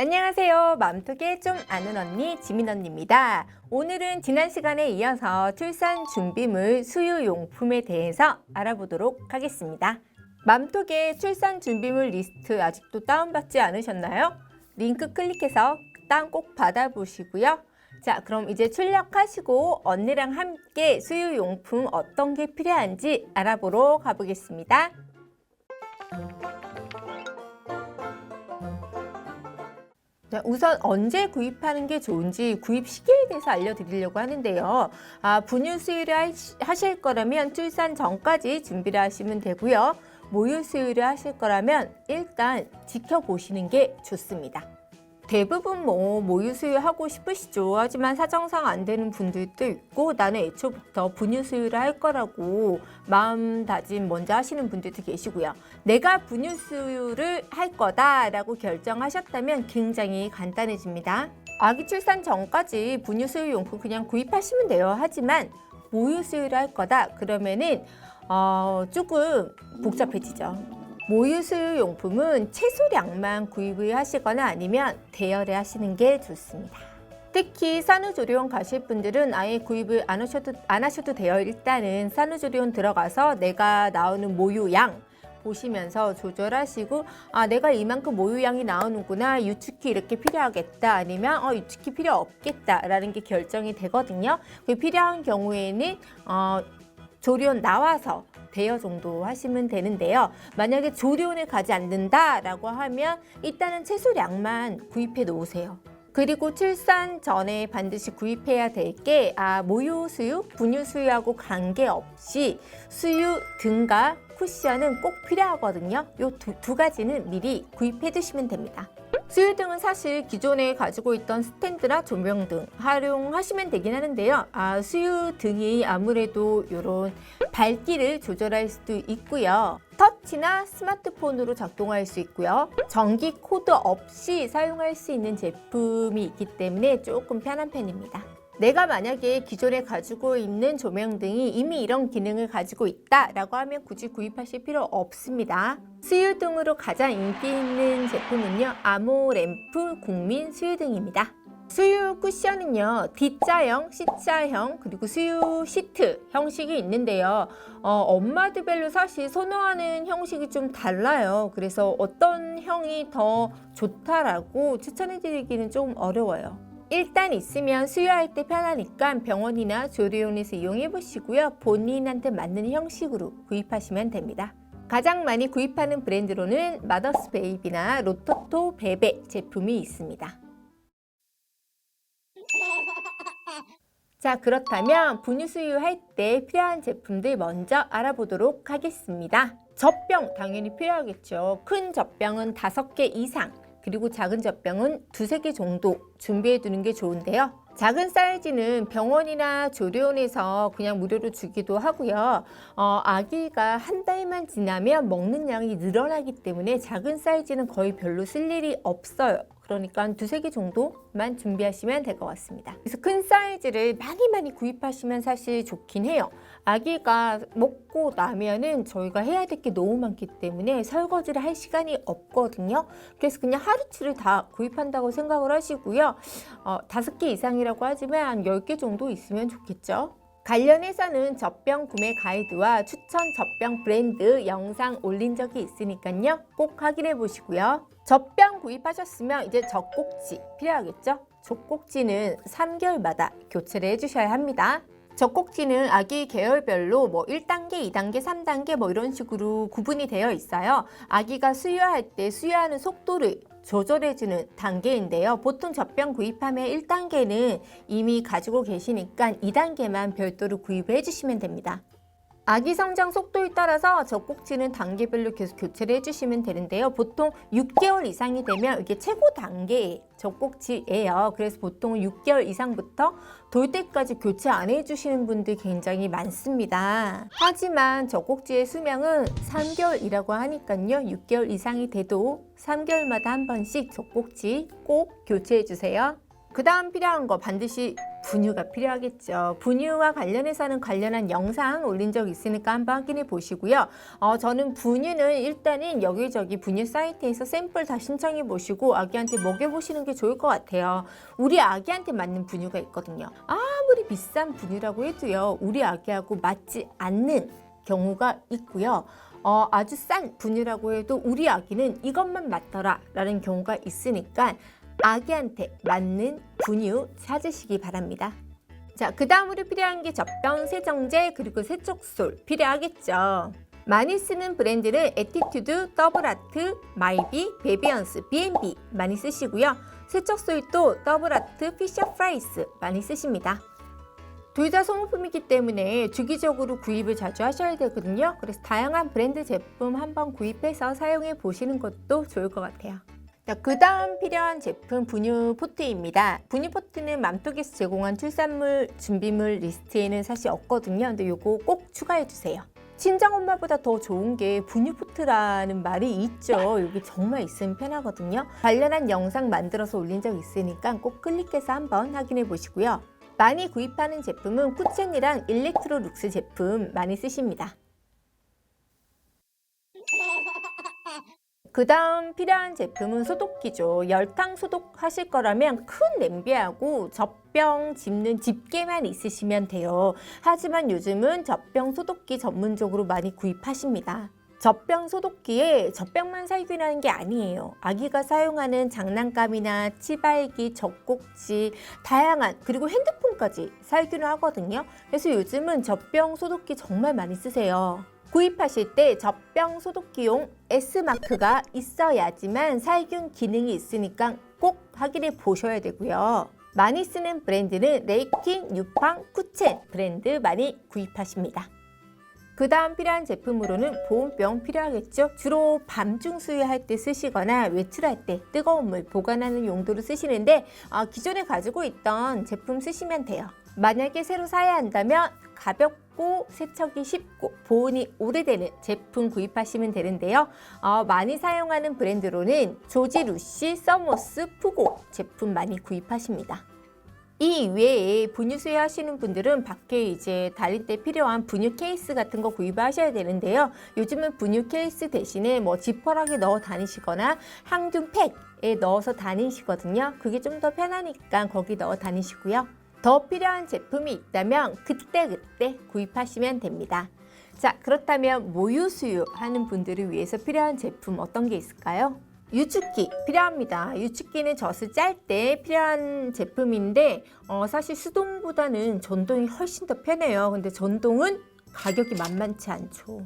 안녕하세요. 맘톡에 좀 아는 언니 지민 언니입니다. 오늘은 지난 시간에 이어서 출산 준비물 수유 용품에 대해서 알아보도록 하겠습니다. 맘톡의 출산 준비물 리스트 아직도 다운받지 않으셨나요? 링크 클릭해서 다운 꼭 받아보시고요. 자, 그럼 이제 출력하시고 언니랑 함께 수유 용품 어떤 게 필요한지 알아보러 가보겠습니다. 자, 우선 언제 구입하는 게 좋은지 구입 시기에 대해서 알려드리려고 하는데요. 아, 분유 수유를 하실 거라면 출산 전까지 준비를 하시면 되고요. 모유 수유를 하실 거라면 일단 지켜보시는 게 좋습니다. 대부분 뭐 모유 수유하고 싶으시죠. 하지만 사정상 안 되는 분들도 있고 나는 애초부터 분유 수유를 할 거라고 마음 다짐 먼저 하시는 분들도 계시고요. 내가 분유 수유를 할 거다라고 결정하셨다면 굉장히 간단해집니다. 아기 출산 전까지 분유 수유 용품 그냥 구입하시면 돼요. 하지만 모유 수유를 할 거다 그러면은 어, 조금 복잡해지죠. 모유 수유 용품은 최소량만 구입을 하시거나 아니면 대여를 하시는 게 좋습니다. 특히 산후조리원 가실 분들은 아예 구입을 안 하셔도 안 하셔도 돼요. 일단은 산후조리원 들어가서 내가 나오는 모유양 보시면서 조절하시고 아 내가 이만큼 모유양이 나오는구나 유축기 이렇게 필요하겠다 아니면 어 유축기 필요 없겠다라는 게 결정이 되거든요. 그 필요한 경우에는 어 조리원 나와서 대여 정도 하시면 되는데요. 만약에 조리원을 가지 않는다라고 하면 일단은 최소량만 구입해 놓으세요. 그리고 출산 전에 반드시 구입해야 될 게 아, 모유 수유, 분유 수유하고 관계없이 수유 등과 쿠션은 꼭 필요하거든요. 이두 가지는 미리 구입해 두시면 됩니다. 수유 등은 사실 기존에 가지고 있던 스탠드나 조명 등 활용하시면 되긴 하는데요. 아, 수유 등이 아무래도 이런 밝기를 조절할 수도 있고요. 터치나 스마트폰으로 작동할 수 있고요. 전기 코드 없이 사용할 수 있는 제품이 있기 때문에 조금 편한 편입니다. 내가 만약에 기존에 가지고 있는 조명등이 이미 이런 기능을 가지고 있다라고 하면 굳이 구입하실 필요 없습니다. 수유등으로 가장 인기 있는 제품은요. 아모램프 국민 수유등입니다. 수유 쿠션은요, D자형, C자형, 그리고 수유 시트 형식이 있는데요. 어, 엄마들별로 사실 선호하는 형식이 좀 달라요. 그래서 어떤 형이 더 좋다라고 추천해 드리기는 좀 어려워요. 일단 있으면 수유할 때 편하니까 병원이나 조리원에서 이용해 보시고요. 본인한테 맞는 형식으로 구입하시면 됩니다. 가장 많이 구입하는 브랜드로는 마더스 베이비나 로토토 베베 제품이 있습니다. 자, 그렇다면 분유 수유할 때 필요한 제품들 먼저 알아보도록 하겠습니다. 젖병 당연히 필요하겠죠. 큰 젖병은 다섯 개 이상, 그리고 작은 젖병은 두세 개 정도 준비해 두는 게 좋은데요. 작은 사이즈는 병원이나 조리원에서 그냥 무료로 주기도 하고요. 어, 아기가 한 달만 지나면 먹는 양이 늘어나기 때문에 작은 사이즈는 거의 별로 쓸 일이 없어요. 그러니까 한 두세 개 정도만 준비하시면 될 것 같습니다. 그래서 큰 사이즈를 많이 많이 구입하시면 사실 좋긴 해요. 아기가 먹고 나면은 저희가 해야 될 게 너무 많기 때문에 설거지를 할 시간이 없거든요. 그래서 그냥 하루치를 다 구입한다고 생각을 하시고요. 어, 개 이상이라고 하지만 한열개 정도 있으면 좋겠죠. 관련해서는 젖병 구매 가이드와 추천 젖병 브랜드 영상 올린 적이 있으니까요. 꼭 확인해 보시고요. 젖병 구입하셨으면 이제 젖꼭지 필요하겠죠? 젖꼭지는 3개월마다 교체를 해주셔야 합니다. 젖꼭지는 아기 계열별로 뭐 1단계, 2단계, 3단계 뭐 이런 식으로 구분이 되어 있어요. 아기가 수유할 때 수유하는 속도를 조절해주는 단계인데요. 보통 젖병 구입하면 1단계는 이미 가지고 계시니까 2단계만 별도로 구입을 해주시면 됩니다. 아기 성장 속도에 따라서 젖꼭지는 단계별로 계속 교체를 해주시면 되는데요. 보통 6개월 이상이 되면 이게 최고 단계의 젖꼭지예요. 그래서 보통 6개월 이상부터 돌 때까지 교체 안 해주시는 분들 굉장히 많습니다. 하지만 젖꼭지의 수명은 3개월이라고 하니까요. 6개월 이상이 돼도 3개월마다 한 번씩 젖꼭지 꼭 교체해 주세요. 그 다음 필요한 거 반드시 분유가 필요하겠죠. 분유와 관련해서는 관련한 영상 올린 적 있으니까 한번 확인해 보시고요. 어, 저는 분유는 일단은 여기저기 분유 사이트에서 샘플 다 신청해 보시고 아기한테 먹여 보시는 게 좋을 것 같아요. 우리 아기한테 맞는 분유가 있거든요. 아무리 비싼 분유라고 해도요, 우리 아기하고 맞지 않는 경우가 있고요. 어, 아주 싼 분유라고 해도 우리 아기는 이것만 맞더라 라는 경우가 있으니까 아기한테 맞는 분유 찾으시기 바랍니다. 자, 그 다음으로 필요한 게 젖병 세정제 그리고 세척솔 필요하겠죠. 많이 쓰는 브랜드는 에티튜드, 더블아트, 마이비, 베비언스, B&B 많이 쓰시고요. 세척솔도 더블아트, 피셔프라이스 많이 쓰십니다. 둘 다 소모품이기 때문에 주기적으로 구입을 자주 하셔야 되거든요. 그래서 다양한 브랜드 제품 한번 구입해서 사용해 보시는 것도 좋을 것 같아요. 자, 그 다음 필요한 제품 분유 포트입니다. 분유 포트는 맘톡에서 제공한 출산물 준비물 리스트에는 사실 없거든요. 근데 요거 꼭 추가해 주세요. 친정 엄마보다 더 좋은 게 분유 포트라는 말이 있죠. 여기 정말 있으면 편하거든요. 관련한 영상 만들어서 올린 적 있으니까 꼭 클릭해서 한번 확인해 보시고요. 많이 구입하는 제품은 쿠첸이랑 일렉트로룩스 제품 많이 쓰십니다. 그 다음 필요한 제품은 소독기죠. 열탕 소독하실 거라면 큰 냄비하고 젖병 집는 집게만 있으시면 돼요. 하지만 요즘은 젖병 소독기 전문적으로 많이 구입하십니다. 젖병 소독기에 젖병만 살균하는 게 아니에요. 아기가 사용하는 장난감이나 치발기, 젖꼭지, 다양한 그리고 핸드폰까지 살균을 하거든요. 그래서 요즘은 젖병 소독기 정말 많이 쓰세요. 구입하실 때 젖병 소독기용 S마크가 있어야지만 살균 기능이 있으니까 꼭 확인해 보셔야 되고요. 많이 쓰는 브랜드는 레이킨, 유팡, 쿠첸 브랜드 많이 구입하십니다. 그 다음 필요한 제품으로는 보온병 필요하겠죠. 주로 밤중 수유할 때 쓰시거나 외출할 때 뜨거운 물 보관하는 용도로 쓰시는데 어, 기존에 가지고 있던 제품 쓰시면 돼요. 만약에 새로 사야 한다면 가볍고 세척이 쉽고 보온이 오래되는 제품 구입하시면 되는데요. 어, 많이 사용하는 브랜드로는 조지 루시, 서모스, 푸고 제품 많이 구입하십니다. 이 외에 분유 수유하시는 분들은 밖에 이제 달릴 때 필요한 분유 케이스 같은 거 구입하셔야 되는데요. 요즘은 분유 케이스 대신에 뭐 지퍼락에 넣어 다니시거나 항균 팩에 넣어서 다니시거든요. 그게 좀 더 편하니까 거기 넣어 다니시고요. 더 필요한 제품이 있다면 그때 그때 구입하시면 됩니다. 자, 그렇다면 모유 수유 하는 분들을 위해서 필요한 제품 어떤 게 있을까요? 유축기 필요합니다. 유축기는 젖을 짤 때 필요한 제품인데 어, 사실 수동보다는 전동이 훨씬 더 편해요. 근데 전동은 가격이 만만치 않죠.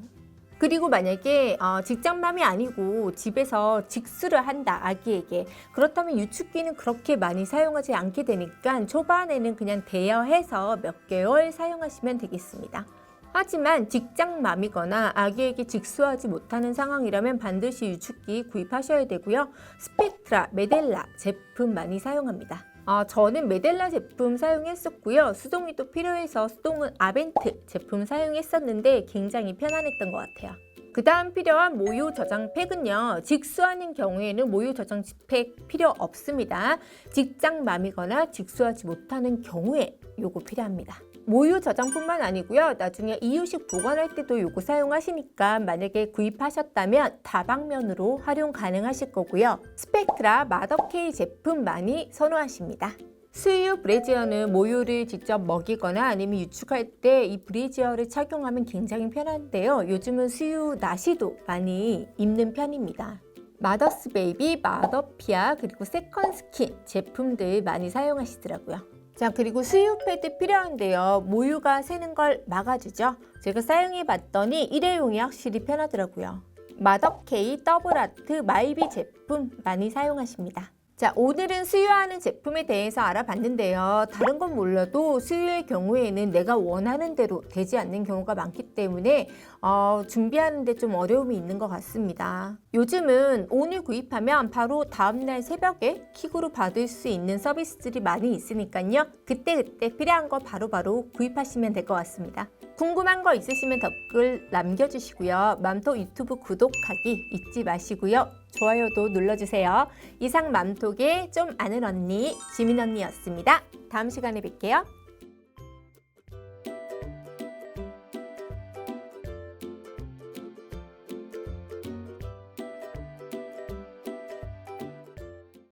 그리고 만약에 어, 직장맘이 아니고 집에서 직수를 한다 아기에게 그렇다면 유축기는 그렇게 많이 사용하지 않게 되니까 초반에는 그냥 대여해서 몇 개월 사용하시면 되겠습니다. 하지만 직장맘이거나 아기에게 직수하지 못하는 상황이라면 반드시 유축기 구입하셔야 되고요. 스펙트라, 메델라 제품 많이 사용합니다. 아, 저는 메델라 제품 사용했었고요. 수동이 또 필요해서 수동은 아벤트 제품 사용했었는데 굉장히 편안했던 것 같아요. 그 다음 필요한 모유 저장 팩은요. 직수하는 경우에는 모유 저장 팩 필요 없습니다. 직장맘이거나 직수하지 못하는 경우에 요거 필요합니다. 모유 저장뿐만 아니고요. 나중에 이유식 보관할 때도 요거 사용하시니까 만약에 구입하셨다면 다방면으로 활용 가능하실 거고요. 스펙트라 마더케이 제품 많이 선호하십니다. 수유 브래지어는 모유를 직접 먹이거나 아니면 유축할 때 이 브래지어를 착용하면 굉장히 편한데요. 요즘은 수유 나시도 많이 입는 편입니다. 마더스 베이비, 마더피아 그리고 세컨 스킨 제품들 많이 사용하시더라고요. 자 그리고 수유 패드 필요한데요. 모유가 새는 걸 막아주죠. 제가 사용해 봤더니 일회용이 확실히 편하더라고요. 마더케이, 더블아트, 마이비 제품 많이 사용하십니다. 자, 오늘은 수유하는 제품에 대해서 알아봤는데요. 다른 건 몰라도 수유의 경우에는 내가 원하는 대로 되지 않는 경우가 많기 때문에 어, 준비하는 데 좀 어려움이 있는 것 같습니다. 요즘은 오늘 구입하면 바로 다음날 새벽에 킥으로 받을 수 있는 서비스들이 많이 있으니까요. 그때그때 필요한 거 바로 바로 구입하시면 될 것 같습니다. 궁금한 거 있으시면 댓글 남겨주시고요. 맘토 유튜브 구독하기 잊지 마시고요. 좋아요도 눌러주세요. 이상 맘톡의 좀 아는 언니, 지민 언니였습니다. 다음 시간에 뵐게요.